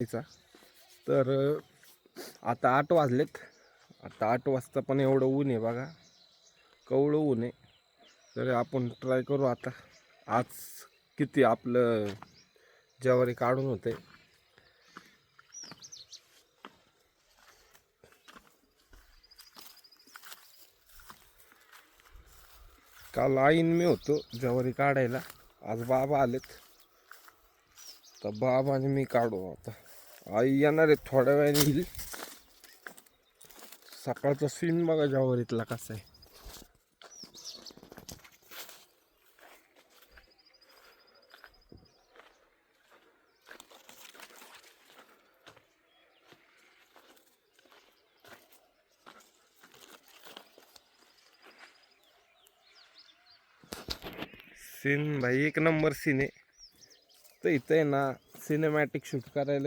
यायचा तर आता आठ वाजलेत. आता आठ वाजता पण एवढं ऊन आहे बघा. कवळं ऊन आहे. तर आपण ट्राय करू आता. आज किती आपलं ज्वारी काढून होते. काल आईन मी होतो ज्वारी काढायला. आज बाबा आलेत. तर बाबा मी काढू आता. आई येणार आहे थोड्या वेळाने. येईल सकाळचा सीन बघा ज्वारीतला कसा आहे. सीन भाई एक नंबर सीन आहे. तर इथं आहे ना सिनेमॅटिक शूट करायला